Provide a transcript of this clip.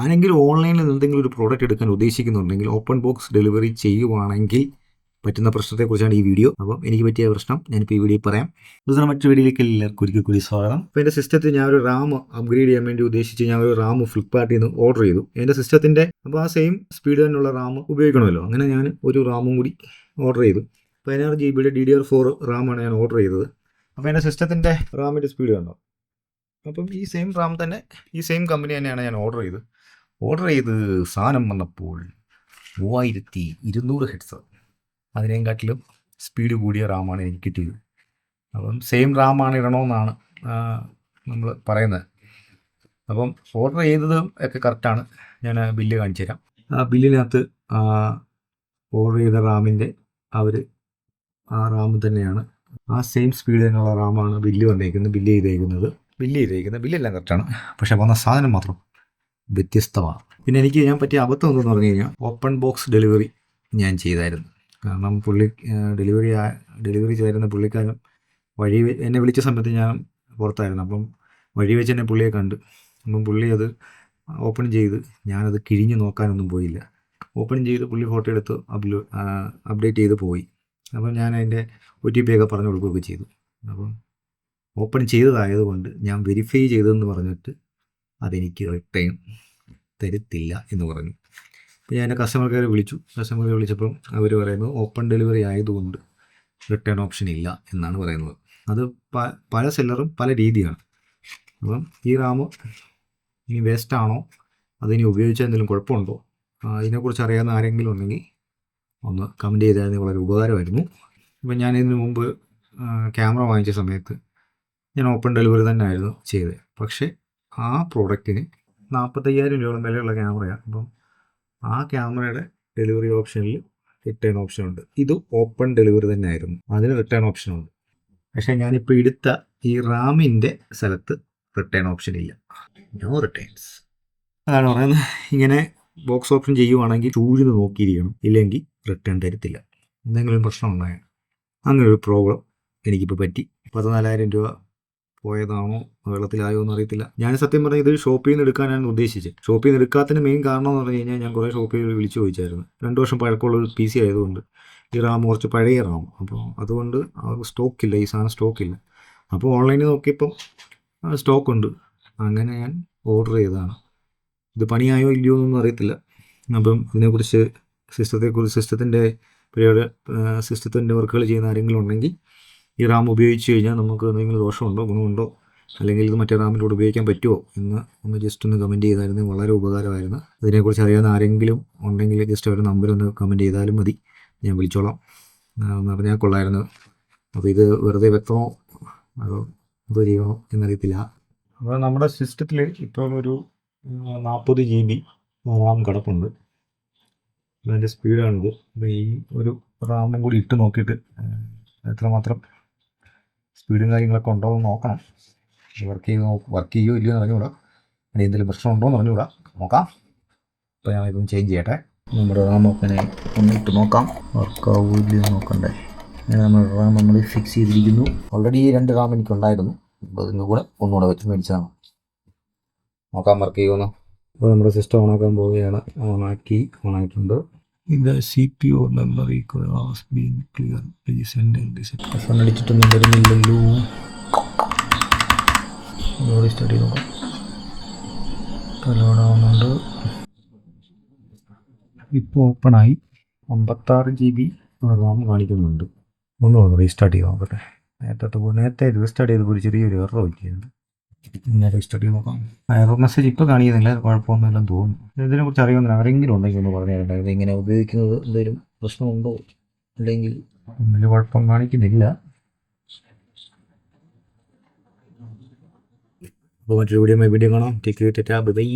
ആരെങ്കിലും ഓൺലൈനിൽ എന്തെങ്കിലും ഒരു പ്രോഡക്റ്റ് എടുക്കാൻ ഉദ്ദേശിക്കുന്നുണ്ടെങ്കിൽ ഓപ്പൺ ബോക്സ് ഡെലിവറി ചെയ്യുവാണെങ്കിൽ പറ്റുന്ന പ്രശ്നത്തെക്കുറിച്ചാണ് ഈ വീഡിയോ അപ്പം എനിക്ക് പറ്റിയ പ്രശ്നം ഞാനിപ്പോൾ ഈ വീഡിയോ പറയാം. ദിവസം മറ്റു വീഡിയോയിലേക്ക് എല്ലാവർക്കും ഒരിക്കൽ കൂടി സ്വാഗതം. അപ്പോൾ എന്റെ സിസ്റ്റത്തിൽ ഞാൻ ഒരു റാം അപ്ഗ്രേഡ് ചെയ്യാൻ വേണ്ടി ഉദ്ദേശിച്ച് ഞാൻ ഒരു റാം ഫ്ലിപ്പ്കാർട്ടിൽ നിന്ന് ഓർഡർ ചെയ്തു. എന്റെ സിസ്റ്റത്തിന്റെ അപ്പോൾ ആ സെയിം സ്പീഡ് തന്നെയുള്ള റാം ഉപയോഗിക്കണമല്ലോ. അങ്ങനെ ഞാൻ ഒരു റാമും കൂടി ഓർഡർ ചെയ്തു. പതിനാറ് ജി ബിയുടെ ഡി ഡി ആർ ഫോർ റാമാണ് ഞാൻ ഓർഡർ ചെയ്തത്. അപ്പോൾ എന്റെ സിസ്റ്റത്തിന്റെ റാമിന്റെ സ്പീഡ് കണ്ടോ? അപ്പം ഈ സെയിം റാം തന്നെ ഈ സെയിം കമ്പനി തന്നെയാണ് ഞാൻ ഓർഡർ ചെയ്തത്. ഓർഡർ ചെയ്ത് സാധനം വന്നപ്പോൾ മൂവായിരത്തി ഇരുന്നൂറ് ഹെഡ്സ് അതിനെക്കാട്ടിലും സ്പീഡ് കൂടിയ റാമാണ് എനിക്ക് കിട്ടിയത്. അപ്പം സെയിം റാമാണ് ഇടണമെന്നാണ് നമ്മൾ പറയുന്നത്. അപ്പം ഓർഡർ ചെയ്തത് ഒക്കെ കറക്റ്റാണ് ഞാൻ ബില്ല് കാണിച്ചു തരാം. ആ ബില്ലിനകത്ത് ഓർഡർ ചെയ്ത റാമിന്റെ അവർ ആ റാം തന്നെയാണ്. ആ സെയിം സ്പീഡ് തന്നെയുള്ള റാമാണ് ബില്ല് വന്നേക്കുന്നത് ബില്ല് ചെയ്തേക്കുന്നത്. ബില്ല് ചെയ്തേക്കുന്നത് ബില്ലെല്ലാം കറക്റ്റാണ് പക്ഷേ വന്ന സാധനം മാത്രം വ്യത്യസ്തമാണ്. പിന്നെ എനിക്ക് ഞാൻ പറ്റിയ അബദ്ധം എന്തെന്ന് പറഞ്ഞു കഴിഞ്ഞാൽ ഓപ്പൺ ബോക്സ് ഡെലിവറി ഞാൻ ചെയ്തായിരുന്നു. കാരണം പുള്ളി ഡെലിവറി ഡെലിവറി ചെയ്തിരുന്ന പുള്ളിക്കാരൻ വഴി എന്നെ വിളിച്ച സമയത്ത് ഞാൻ പുറത്തായിരുന്നു. അപ്പം വഴി വെച്ച് എന്നെ പുള്ളിയെ കണ്ട്. അപ്പം പുള്ളി അത് ഓപ്പൺ ചെയ്ത് ഞാനത് കിഴിഞ്ഞ് നോക്കാനൊന്നും പോയില്ല. ഓപ്പൺ ചെയ്ത് പുള്ളി ഫോട്ടോ എടുത്ത് അപ്ലോ അപ്ഡേറ്റ് ചെയ്ത് പോയി. അപ്പം ഞാൻ അതിന്റെ ഒ ടി പി ഒക്കെ പറഞ്ഞു കൊടുക്കുകയൊക്കെ ചെയ്തു. അപ്പം ഓപ്പൺ ചെയ്തതായതുകൊണ്ട് ഞാൻ വെരിഫൈ ചെയ്തതെന്ന് പറഞ്ഞിട്ട് അതെനിക്ക് റിട്ടേൺ തരത്തില്ല എന്ന് പറഞ്ഞു. അപ്പോൾ ഞാൻ കസ്റ്റമർ കെയർ വിളിച്ചു. കസ്റ്റമർ കെയർ വിളിച്ചപ്പം അവർ പറയുന്നത് ഓപ്പൺ ഡെലിവറി ആയതുകൊണ്ട് റിട്ടേൺ ഓപ്ഷൻ ഇല്ല എന്നാണ് പറയുന്നത്. അത് പല സെല്ലറും പല രീതിയാണ്. അപ്പം ഈ റാം ഇനി വേസ്റ്റ് ആണോ? അതിനി ഉപയോഗിച്ചാൽ എന്തെങ്കിലും കുഴപ്പമുണ്ടോ? അതിനെക്കുറിച്ച് അറിയാവുന്ന ആരെങ്കിലും ഉണ്ടെങ്കിൽ ഒന്ന് കമന്റ് ചെയ്താൽ വളരെ ഉപകാരമായിരുന്നു. ഇപ്പം ഞാൻ ഇതിന് മുമ്പ് ക്യാമറ വാങ്ങിച്ച സമയത്ത് ഞാൻ ഓപ്പൺ ഡെലിവറി തന്നെ ആയിരുന്നു ചെയ്തത്. പക്ഷേ ആ പ്രോഡക്റ്റിന് നാൽപ്പത്തയ്യായിരം രൂപയോളം വിലയുള്ള ക്യാമറയാണ്. അപ്പം ആ ക്യാമറയുടെ ഡെലിവറി ഓപ്ഷനിൽ റിട്ടേൺ ഓപ്ഷൻ ഉണ്ട്. ഇത് ഓപ്പൺ ഡെലിവറി തന്നെ ആയിരുന്നു അതിന് റിട്ടേൺ ഓപ്ഷൻ ഉണ്ട്. പക്ഷേ ഞാനിപ്പോൾ എടുത്ത ഈ റാമിന്റെ സ്ഥലത്ത് റിട്ടേൺ ഓപ്ഷൻ ഇല്ല. No returns. അതാണ് പറയുന്നത്. ഇങ്ങനെ ബോക്സ് ഓപ്ഷൻ ചെയ്യുവാണെങ്കിൽ ചൂഴ്ന്ന് നോക്കിയിരിക്കണം. ഇല്ലെങ്കിൽ റിട്ടേൺ തരത്തില്ല. എന്തെങ്കിലും പ്രശ്നം ഉണ്ടായാൽ അങ്ങനെ ഒരു പ്രോബ്ലം എനിക്കിപ്പോൾ പറ്റി. പതിനാലായിരം രൂപ പോയതാണോ? വെള്ളത്തിലായോ എന്ന് അറിയത്തില്ല. ഞാൻ സത്യം പറഞ്ഞാൽ ഇത് ഷോപ്പിൽ നിന്ന് എടുക്കാനാണ് ഉദ്ദേശിച്ചത് ഷോപ്പിൽ നിന്ന് എടുക്കാത്തതിന് മെയിൻ കാരണം എന്ന് പറഞ്ഞു കഴിഞ്ഞാൽ ഞാൻ കുറേ ഷോപ്പിൽ വിളിച്ചു ചോദിച്ചായിരുന്നു. രണ്ട് വർഷം പഴക്കമുള്ള ഒരു പി സി ആയതുകൊണ്ട് ഈ റാം കുറച്ച് പഴയ റാം. അപ്പോൾ അതുകൊണ്ട് സ്റ്റോക്കില്ല ഈ സാധനം സ്റ്റോക്കില്ല അപ്പോൾ ഓൺലൈനിൽ നോക്കിയപ്പം സ്റ്റോക്ക് ഉണ്ട്. അങ്ങനെ ഞാൻ ഓർഡർ ചെയ്തതാണ്. ഇത് പണിയായോ ഇല്ലയോ എന്നൊന്നും അറിയത്തില്ല. അപ്പം ഇതിനെക്കുറിച്ച് സിസ്റ്റത്തെക്കുറിച്ച് സിസ്റ്റത്തിന്റെ പരിപാടി സിസ്റ്റത്തിന്റെ വർക്കുകൾ ചെയ്യുന്ന ആരെങ്കിലും ഉണ്ടെങ്കിൽ ഈ റാം ഉപയോഗിച്ച് കഴിഞ്ഞാൽ നമുക്ക് എന്തെങ്കിലും ദോഷമുണ്ടോ ഗുണമുണ്ടോ? അല്ലെങ്കിൽ ഇത് മറ്റേ റാമിലൂടെ ഉപയോഗിക്കാൻ പറ്റുമോ എന്ന് ഒന്ന് ജസ്റ്റ് ഒന്ന് കമന്റ് ചെയ്തായിരുന്നെങ്കിൽ വളരെ ഉപകാരമായിരുന്നു. ഇതിനെക്കുറിച്ച് അറിയാവുന്ന ആരെങ്കിലും ഉണ്ടെങ്കിൽ ജസ്റ്റ് ഒരു നമ്പർ ഒന്ന് കമന്റ് ചെയ്താലും മതി. ഞാൻ വിളിച്ചോളാം. എന്ന് പറഞ്ഞാൽ കൊള്ളായിരുന്നു. അപ്പോൾ ഇത് വെറുതെ വ്യക്തമോ അതോ എന്തോ ചെയ്യണോ എന്നറിയത്തില്ല. അപ്പോൾ നമ്മുടെ സിസ്റ്റത്തിൽ ഇപ്പോൾ ഒരു നാൽപ്പത് ജി ബി റാം കിടപ്പുണ്ട്. അതിന്റെ സ്പീഡാണിത് അപ്പോൾ ഈ ഒരു റാമും കൂടി ഇട്ട് നോക്കിയിട്ട് എത്രമാത്രം സ്പീഡും കാര്യങ്ങളൊക്കെ ഉണ്ടോ എന്ന് നോക്കണം വർക്ക് ചെയ്ത് വർക്ക് ചെയ്യുമോ ഇല്ലയോ എന്ന് അറിഞ്ഞുകൂടാ. ഇനി എന്തെങ്കിലും പ്രശ്നമുണ്ടോ എന്ന് അറിഞ്ഞുകൂടാ. നോക്കാം. അപ്പോൾ ഞാൻ ഇതൊന്ന് ചേഞ്ച് ചെയ്യട്ടെ. നമ്മുടെ റാം ഒക്കെ ഒന്നിട്ട് നോക്കാം. വർക്കാവോ ഇല്ലയോ നോക്കണ്ടേ. നമ്മുടെ റാം നമ്മൾ ഫിക്സ് ചെയ്തിരിക്കുന്നു. ഓൾറെഡി ഈ രണ്ട് റാം എനിക്കുണ്ടായിരുന്നു. അപ്പോൾ അതിന്റെ കൂടെ ഒന്നുകൂടെ വെച്ച് മേടിച്ചതാണ് നോക്കാം വർക്ക് ചെയ്യുമെന്ന് അപ്പോൾ നമ്മുടെ സിസ്റ്റം ഓണാക്കാൻ പോവുകയാണ്. ഓണാക്കി ഓണായിട്ടുണ്ട് ഇത് C P O memory been clear phone അടിച്ചിട്ടൊന്നും വരുന്നില്ലല്ലോ. ഒന്നുകൂടി ചെയ്ത് നോക്കാം. ലോഡാവുന്നുണ്ട് ഇപ്പോൾ ഓപ്പണായി അമ്പത്താറ് ജി ബി റാം കാണിക്കുന്നുണ്ട്. ഒന്ന് റീസ്റ്റാർട്ട് ചെയ്യാൻ നോക്കട്ടെ നേരത്തെ നേരത്തെ റീസ്റ്റാർട്ട് ചെയ്തപ്പോൾ ഒരു ചെറിയൊരു എറർ പറ്റിയിരുന്നു പിന്നെ റീസ്റ്റാർട്ട് ചെയ്ത് നോക്കാം. എറർ മെസ്സേജ് ഇപ്പോൾ കാണിക്കുന്നില്ല കുഴപ്പമൊന്നുമില്ലെന്ന് തോന്നുന്നു. ഇതിനെക്കുറിച്ച് അറിയാവുന്ന ആരെങ്കിലും ഉണ്ടെങ്കിൽ ഒന്ന് പറഞ്ഞു തരണ്ടേ ഇത് ഇങ്ങനെ ഉപയോഗിക്കുന്നത് എന്തെങ്കിലും പ്രശ്നമുണ്ടോ? അല്ലെങ്കിൽ വലിയ കുഴപ്പം കാണിക്കുന്നില്ല. അപ്പോൾ മറ്റൊരു വീഡിയോ വീഡിയോ കാണാം. Take ta bye